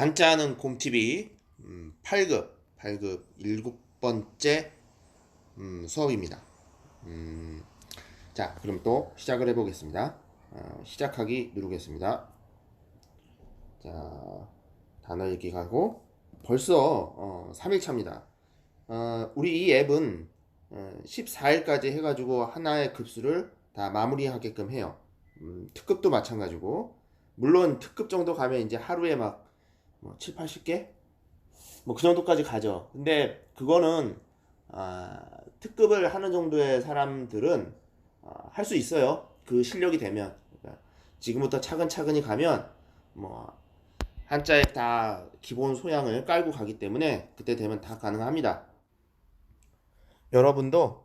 한자는 곰TV 음, 8급 8급 7번째 음, 수업입니다. 음, 자 그럼 또 시작을 해보겠습니다. 어, 시작하기 누르겠습니다. 자 단어 읽기 가고 벌써 어, 3일차입니다. 어, 우리 이 앱은 어, 14일까지 해가지고 하나의 급수를 다 마무리하게끔 해요. 음, 특급도 마찬가지고 물론 특급 정도 가면 이제 하루에 막 뭐 7, 80개? 뭐 그 정도까지 가죠. 근데 그거는 아, 특급을 하는 정도의 사람들은 아, 할수 있어요. 그 실력이 되면. 그러니까 지금부터 차근차근히 가면 뭐 한자에 다 기본 소양을 깔고 가기 때문에 그때 되면 다 가능합니다. 여러분도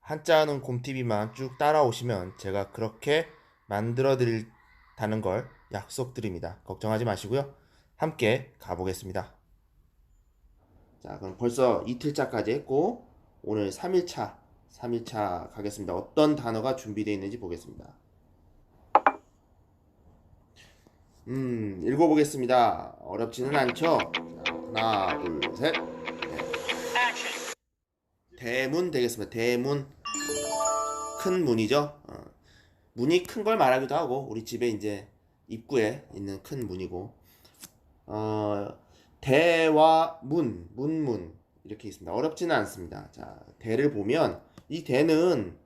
한자는 곰TV만 쭉 따라오시면 제가 그렇게 만들어 드릴다는 걸 약속드립니다. 걱정하지 마시고요. 함께 가보겠습니다. 자, 그럼 벌써 이틀차까지 했고 오늘 3일차, 3일차 가겠습니다. 어떤 단어가 준비되어 있는지 보겠습니다. 음, 읽어보겠습니다. 어렵지는 않죠? 자, 하나, 둘, 셋. 네. 대문 되겠습니다. 대문. 큰 문이죠. 어. 문이 큰 걸 말하기도 하고 우리 집에 이제 입구에 있는 큰 문이고 어, 대와 문, 문문 이렇게 있습니다. 어렵지는 않습니다. 자, 대를 보면 이 대는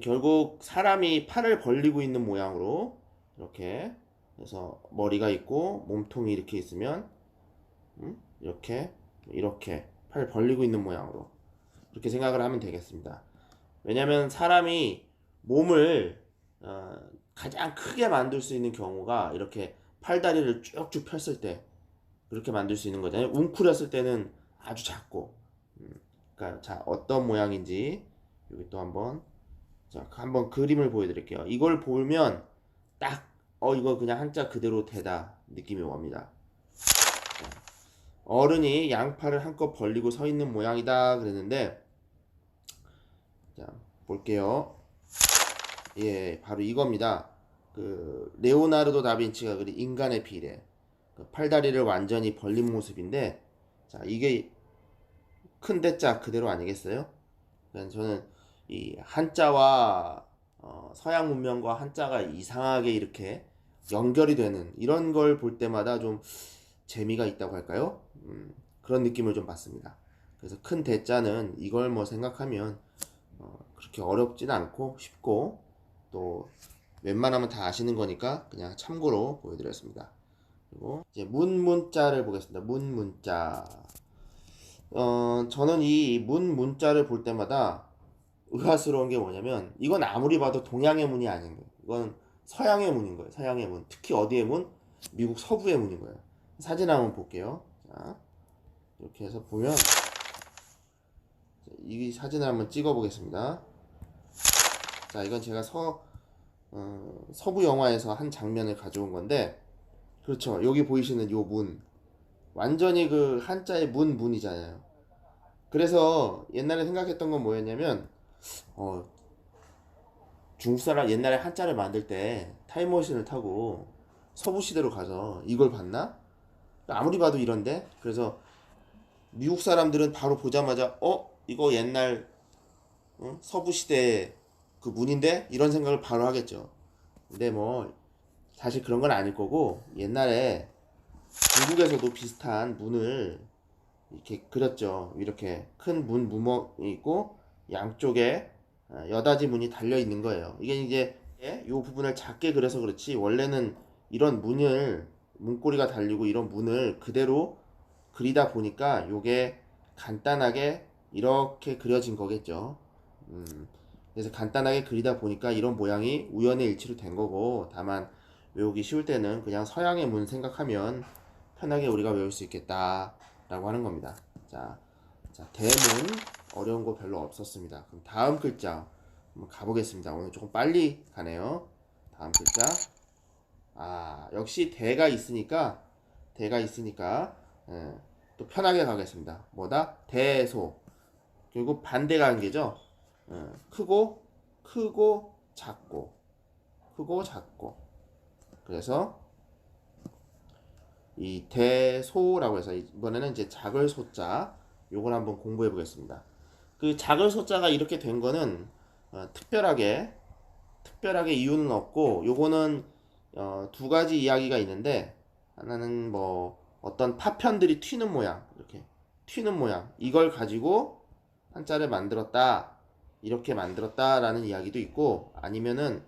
결국 사람이 팔을 벌리고 있는 모양으로 이렇게 그래서 머리가 있고 몸통이 이렇게 있으면 음? 이렇게 이렇게 팔 벌리고 있는 모양으로 이렇게 생각을 하면 되겠습니다. 왜냐하면 사람이 몸을 어, 가장 크게 만들 수 있는 경우가 이렇게 팔다리를 쭉쭉 폈을 때 그렇게 만들 수 있는 거잖아요. 웅크렸을 때는 아주 작고. 음, 그러니까 자 어떤 모양인지 여기 또 한번 자 한번 그림을 보여드릴게요. 이걸 보면 딱 어 이거 그냥 한자 그대로 되다 느낌이 옵니다. 자, 어른이 양팔을 한껏 벌리고 서 있는 모양이다 그랬는데 자 볼게요. 예 바로 이겁니다. 그 레오나르도 다빈치가 그린 인간의 비례 그 팔다리를 완전히 벌린 모습인데 자 이게 큰 대자 그대로 아니겠어요? 저는 이 한자와 어, 서양 문명과 한자가 이상하게 이렇게 연결이 되는 이런 걸 볼 때마다 좀 재미가 있다고 할까요? 음, 그런 느낌을 좀 받습니다. 그래서 큰 대자는 이걸 뭐 생각하면 어, 그렇게 어렵진 않고 쉽고 또 웬만하면 다 아시는 거니까 그냥 참고로 보여드렸습니다. 그리고 이제 문 문자를 보겠습니다. 문 문자. 어, 저는 이 문 문자를 볼 때마다 의아스러운 게 뭐냐면 이건 아무리 봐도 동양의 문이 아닌 거예요. 이건 서양의 문인 거예요. 서양의 문. 특히 어디의 문? 미국 서부의 문인 거예요. 사진 한번 볼게요. 자, 이렇게 해서 보면 이 사진을 한번 찍어 보겠습니다. 자, 이건 제가 서 어, 서부 영화에서 한 장면을 가져온 건데 그렇죠. 여기 보이시는 요 문. 완전히 그 한자의 문 문이잖아요. 그래서 옛날에 생각했던 건 뭐였냐면 어, 중국 사람 옛날에 한자를 만들 때 타임머신을 타고 서부 시대로 가서 이걸 봤나? 아무리 봐도 이런데 그래서 미국 사람들은 바로 보자마자 어 이거 옛날 어? 서부 시대 그 문인데 이런 생각을 바로 하겠죠. 근데 뭐 사실 그런 건 아닐 거고 옛날에 중국에서도 비슷한 문을 이렇게 그렸죠. 이렇게 큰 문 무멍이 있고 양쪽에 어, 여닫이 문이 달려 있는 거예요. 이게 이제 이 부분을 작게 그려서 그렇지 원래는 이런 문을 문고리가 달리고 이런 문을 그대로 그리다 보니까 이게 간단하게 이렇게 그려진 거겠죠. 음, 그래서 간단하게 그리다 보니까 이런 모양이 우연의 일치로 된 거고 다만 외우기 쉬울 때는 그냥 서양의 문 생각하면 편하게 우리가 외울 수 있겠다 라고 하는 겁니다. 자, 자 대문 어려운 거 별로 없었습니다. 그럼 다음 글자 한번 가보겠습니다. 오늘 조금 빨리 가네요. 다음 글자. 아 역시 대가 있으니까 대가 있으니까 예, 또 편하게 가겠습니다. 뭐다? 대소. 그리고 반대 관계죠 어, 크고 크고 작고 크고 작고. 그래서 이 대소라고 해서 이번에는 이제 작을 소자 요걸 한번 공부해 보겠습니다. 그 작을 소자가 이렇게 된 거는 어, 특별하게 특별하게 이유는 없고 요거는 어, 두 가지 이야기가 있는데 하나는 뭐 어떤 파편들이 튀는 모양 이렇게 튀는 모양 이걸 가지고 한자를 만들었다 이렇게 만들었다라는 이야기도 있고 아니면은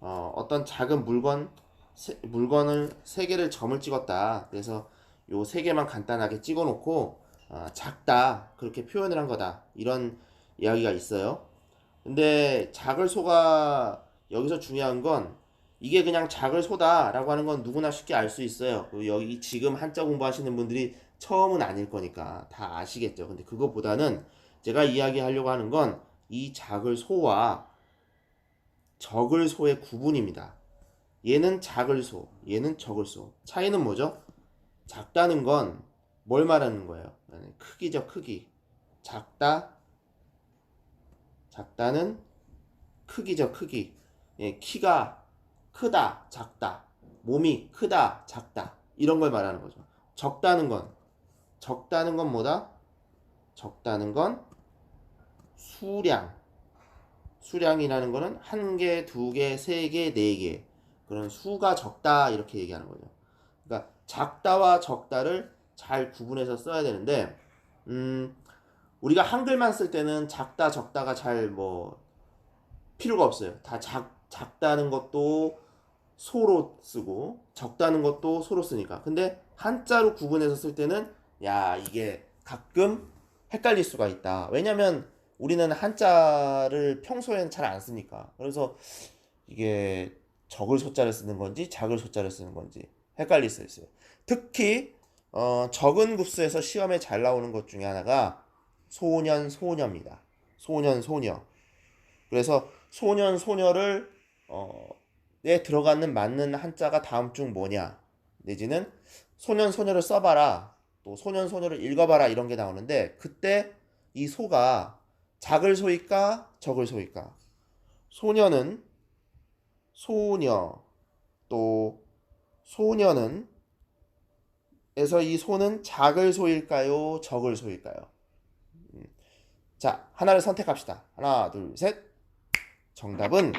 어, 어떤 작은 물건 세, 물건을 세 개를 점을 찍었다 그래서 요 세 개만 간단하게 찍어 놓고 어, 작다 그렇게 표현을 한 거다 이런 이야기가 있어요 근데 작을 소가 여기서 중요한 건 이게 그냥 작을 소다라고 하는 건 누구나 쉽게 알 수 있어요. 그리고 여기 지금 한자 공부하시는 분들이 처음은 아닐 거니까 다 아시겠죠. 근데 그것보다는 제가 이야기하려고 하는 건 이 작을 소와 적을 소의 구분입니다. 얘는 작을 소, 얘는 적을 소. 차이는 뭐죠? 작다는 건 뭘 말하는 거예요? 크기죠, 크기. 작다, 작다는 크기죠, 크기. 예, 키가 크다, 작다. 몸이 크다, 작다. 이런 걸 말하는 거죠. 적다는 건, 적다는 건 뭐다? 적다는 건 수량. 수량이라는 거는 한 개, 두 개, 세 개, 네 개. 그런 수가 적다 이렇게 얘기하는 거죠. 그러니까 작다와 적다를 잘 구분해서 써야 되는데, 음, 우리가 한글만 쓸 때는 작다, 적다가 잘 뭐 필요가 없어요. 다 작, 작다는 것도 소로 쓰고 적다는 것도 소로 쓰니까. 근데 한자로 구분해서 쓸 때는 야 이게 가끔 헷갈릴 수가 있다. 왜냐면 우리는 한자를 평소에는 잘안 쓰니까. 그래서 이게 적을 소자를 쓰는 건지 작을 소자를 쓰는 건지 헷갈릴 수 있어요. 특히 어, 적은 급수에서 시험에 잘 나오는 것 중에 하나가 소년 소녀입니다. 소년 소녀. 그래서 소년 소녀를 어, 에 들어가는 맞는 한자가 다음 중 뭐냐 내지는 소년 소녀를 써봐라 또 소년 소녀를 읽어봐라 이런 게 나오는데 그때 이 소가 작을 소일까 적을 소일까 소녀는 소녀 또 소녀는 에서 이 소는 작을 소일까요 적을 소일까요 음. 자 하나를 선택합시다 하나 둘 셋 정답은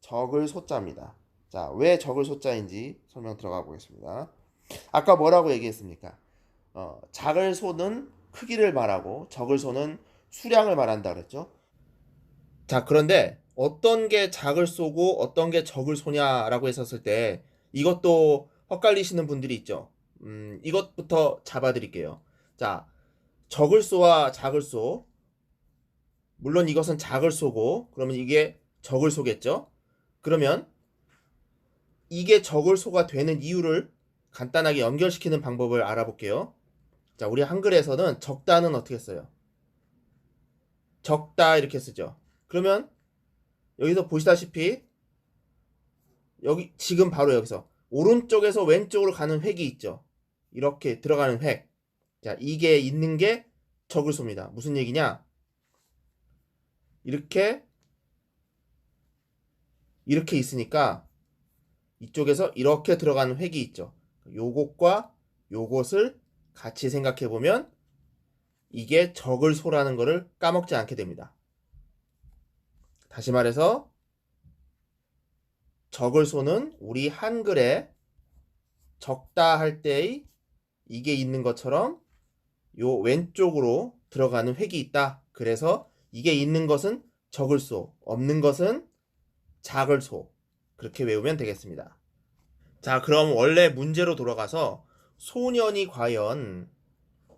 적을 소자입니다. 자, 왜 적을 소자인지 설명 들어가 보겠습니다. 아까 뭐라고 얘기했습니까? 어, 작을 소는 크기를 말하고 적을 소는 수량을 말한다 그랬죠? 자, 그런데 어떤 게 작을 쏘고 어떤 게 적을 쏘냐라고 했었을 때 이것도 헛갈리시는 분들이 있죠. 음, 이것부터 잡아드릴게요. 자, 적을 쏘와 작을 쏘. 물론 이것은 작을 쏘고, 그러면 이게 적을 쏘겠죠? 그러면 이게 적을 소가 되는 이유를 간단하게 연결시키는 방법을 알아볼게요. 자, 우리 한글에서는 적다는 어떻게 써요? 적다 이렇게 쓰죠. 그러면 여기서 보시다시피 여기 지금 바로 여기서 오른쪽에서 왼쪽으로 가는 획이 있죠. 이렇게 들어가는 획. 자, 이게 있는 게 적을 쏘입니다. 무슨 얘기냐? 이렇게 이렇게 있으니까 이쪽에서 이렇게 들어가는 획이 있죠. 요것과 요것을 같이 생각해 보면 이게 적을 소라는 것을 까먹지 않게 됩니다. 다시 말해서 적을 소는 우리 한글에 적다 할 때의 이게 있는 것처럼 요 왼쪽으로 들어가는 획이 있다. 그래서 이게 있는 것은 적을 소, 없는 것은 작을 소 그렇게 외우면 되겠습니다. 자, 그럼 원래 문제로 돌아가서 소년이 과연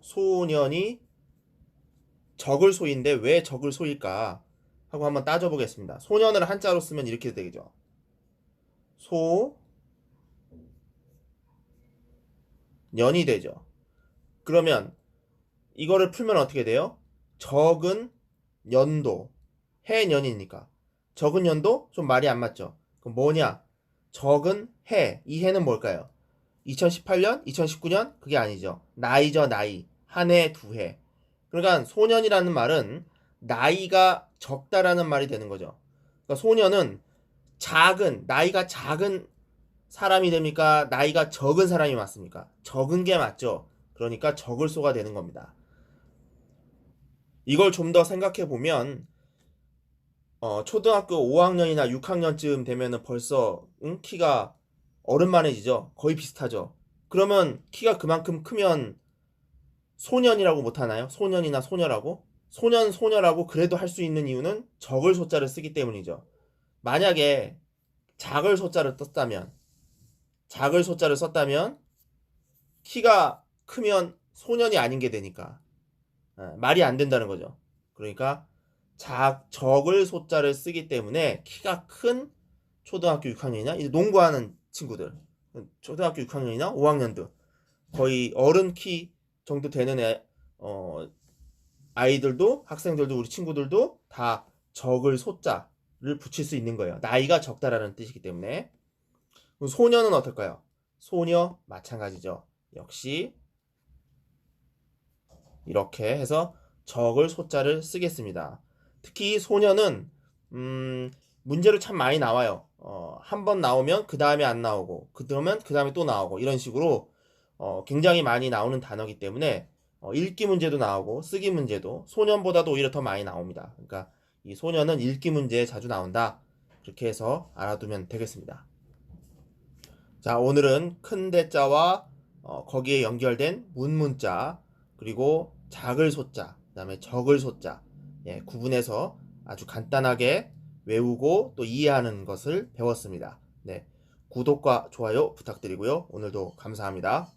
소년이 적을 소인데 왜 적을 소일까 하고 한번 따져보겠습니다. 소년을 한자로 쓰면 이렇게 되죠. 소 년이 되죠. 그러면 이거를 풀면 어떻게 돼요? 적은 연도 해년이니까 적은 연도 좀 말이 안 맞죠. 그럼 뭐냐? 적은 해. 이 해는 뭘까요? 2018년, 2019년 그게 아니죠. 나이죠, 나이. 한 해, 두 해. 그러니까 소년이라는 말은 나이가 적다라는 말이 되는 거죠. 그러니까 소년은 작은 나이가 작은 사람이 됩니까? 나이가 적은 사람이 맞습니까? 적은 게 맞죠. 그러니까 적을 소가 되는 겁니다. 이걸 좀 더 생각해 보면 어, 초등학교 5학년이나 6학년쯤 되면은 벌써 응? 키가 어른만해지죠. 거의 비슷하죠. 그러면 키가 그만큼 크면 소년이라고 못하나요? 소년이나 소녀라고? 소년, 소녀라고 그래도 할 수 있는 이유는 적을 소자를 쓰기 때문이죠. 만약에 작을 소자를 썼다면, 작을 소자를 썼다면, 키가 크면 소년이 아닌 게 되니까, 예, 말이 안 된다는 거죠. 그러니까, 작, 적을 소자를 쓰기 때문에 키가 큰 초등학교 6학년이나 이제 농구하는 친구들, 초등학교 6학년이나 5학년들, 거의 어른 키 정도 되는 애, 어, 아이들도 학생들도 우리 친구들도 다 적을 소자를 붙일 수 있는 거예요. 나이가 적다라는 뜻이기 때문에 소녀는 어떨까요? 소녀 마찬가지죠. 역시 이렇게 해서 적을 소자를 쓰겠습니다. 특히 소녀는 음, 문제로 참 많이 나와요. 어, 한 번 나오면 그 다음에 안 나오고 그러면 그 다음에 또 나오고 이런 식으로 어, 굉장히 많이 나오는 단어이기 때문에 어, 읽기 문제도 나오고 쓰기 문제도 소년보다도 오히려 더 많이 나옵니다. 그러니까 이 소년은 읽기 문제에 자주 나온다. 그렇게 해서 알아두면 되겠습니다. 자, 오늘은 큰 대자와 어, 거기에 연결된 문문자 그리고 작을 소자, 그 다음에 적을 소자 예, 구분해서 아주 간단하게 외우고 또 이해하는 것을 배웠습니다. 네, 구독과 좋아요 부탁드리고요. 오늘도 감사합니다.